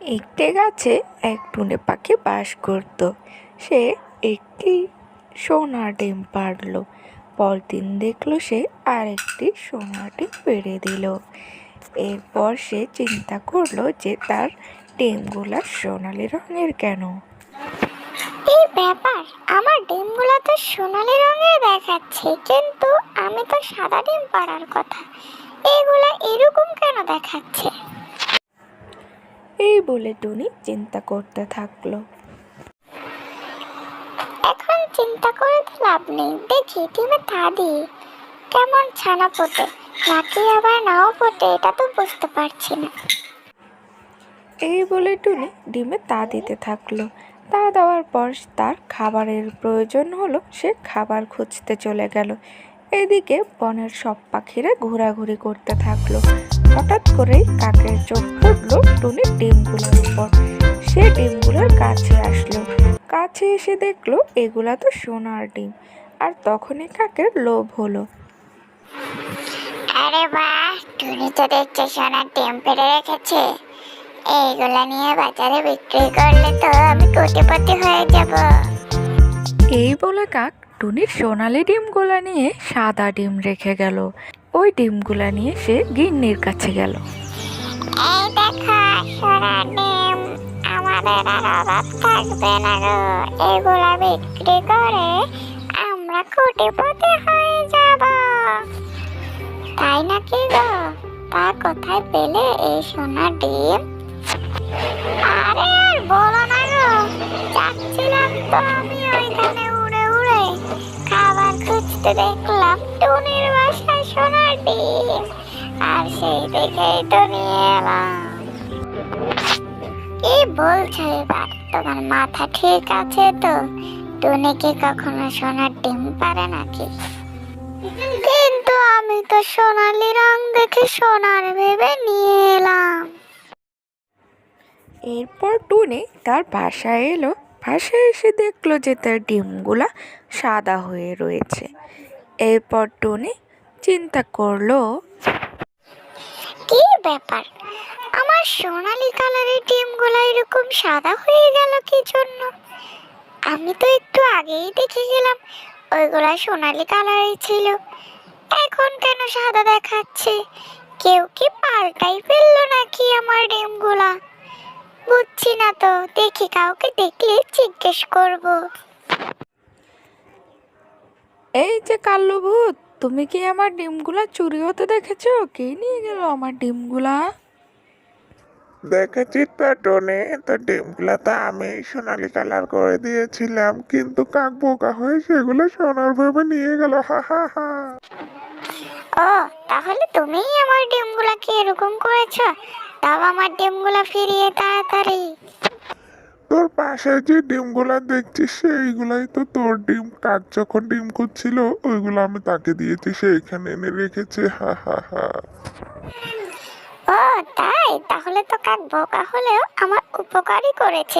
একটি গাছে এক টুনে পাখি বাস করত। সে একটি সোনার ডিম পাড়লো। পরদিন দেখল সে আরেকটি সোনার ডিম পেড়ে দিল। এরপর সে চিন্তা করল যে তার ডিমগুলা সোনালি রঙের কেন? এই ব্যাপার, আমার ডিমগুলো তো সোনালি রঙের দেখাচ্ছে, কিন্তু আমি তো সাদা ডিম পাড়ার কথা। এগুলা এরকম কেন দেখাচ্ছে? এই বলে টুনি চিন্তা করতে থাকল। এখন চিন্তা করে তো লাভ নেই। দেখি তা দিই। কেমন ছানা পোটে নাকি আবার নাও পোটে এটা তো বুঝতে পারছি না। এই বলে টুনি ডিমে তা দিতে থাকল। তা দেওয়ার পর তার খাবারের প্রয়োজন হলো সে খাবার খুঁজতে চলে গেল। এদিকে বনের সব পাখিরা ঘোরাঘুরি করতে থাকল। হঠাৎ করেই কাকের চোখ পড়ল টুনির ডিমগুলোর উপর। সে ডিমগুলোর কাছে আসলো। কাছে এসে দেখল এগুলা তো সোনার ডিম। আর তখনই কাকের লোভ হলো। আরে বাহ টুনি তো দেখছে সোনার ডিম পেড়ে রেখেছে। এইগুলা নিয়ে বাজারে বিক্রি করলে তো আমি কোটিপতি হয়ে যাব। এই বলে কাক টুনির সোনালি ডিমগুলা নিয়ে সাদা ডিম রেখে গেল। ওই ডিমগুলা নিয়ে সে গিন্নির কাছে গেল। ডিম। আমাদের আর থাকবে না গো। বিক্রি করে আমরা হয়ে তাই এই ডিম? আরে উড়ে উড়ে। খুঁজতে দেখলাম টুনির বাসায় সোনার ডিম আর সেই দেখেই তো নিয়ে এলাম। কি বলছো এবার? তোমার মাথা ঠিক আছে তো? টুনি কি কখনো সোনার ডিম পারে নাকি? কিন্তু আমি তো সোনালি রং দেখে সোনার ভেবে নিয়ে এলাম। এরপর টুনি তার বাসায় এলো। বাসায় এসে দেখল যে তার ডিমগুলা সাদা হয়ে রয়েছে। এরপর টুনি চিন্তা করল। কি ব্যাপার? আমার সোনালি কালারের ডিমগুলো এরকম সাদা হয়ে গেল কি জন্য? আমি তো একটু আগেই দেখে গেলাম ওইগুলা সোনালি কালারের ছিল। এখন কেন সাদা দেখাচ্ছে? কেউ কি পাল্টাই ফেলল নাকি আমার ডিমগুলা? বুঝছি না তো দেখি কাউকে দেখলে জিজ্ঞেস করব। এই যে কাল্লু ভূত তুমি কি আমার ডিমগুলা চুরি হতে দেখেছ? কে নিয়ে গেল আমার ডিমগুলা? দেখেছি তো টনি তো ডিমগুলো তো আমি সোনালি কালার করে দিয়েছিলাম কিন্তু কাক বোকা হয়ে সেগুলো সোনার ভেবে নিয়ে গেল হা হা হা। ও তাহলে তুমিই আমার ডিমগুলাকে এরকম করেছ? তাও আমার ডিমগুলা ফিরিয়ে তাড়াতাড়ি। তোর পাশে যে ডিমগুলো দেখছিস সেইগুলাই তো তোর ডিম। কাক যখন ডিম করছিল ওইগুলো আমি তাকে দিয়েছি, সে এখানে এনে রেখেছে, হা হা হা। ও, তাই? তাহলে তো কাক বোকা হলেও আমার উপকারই করেছে।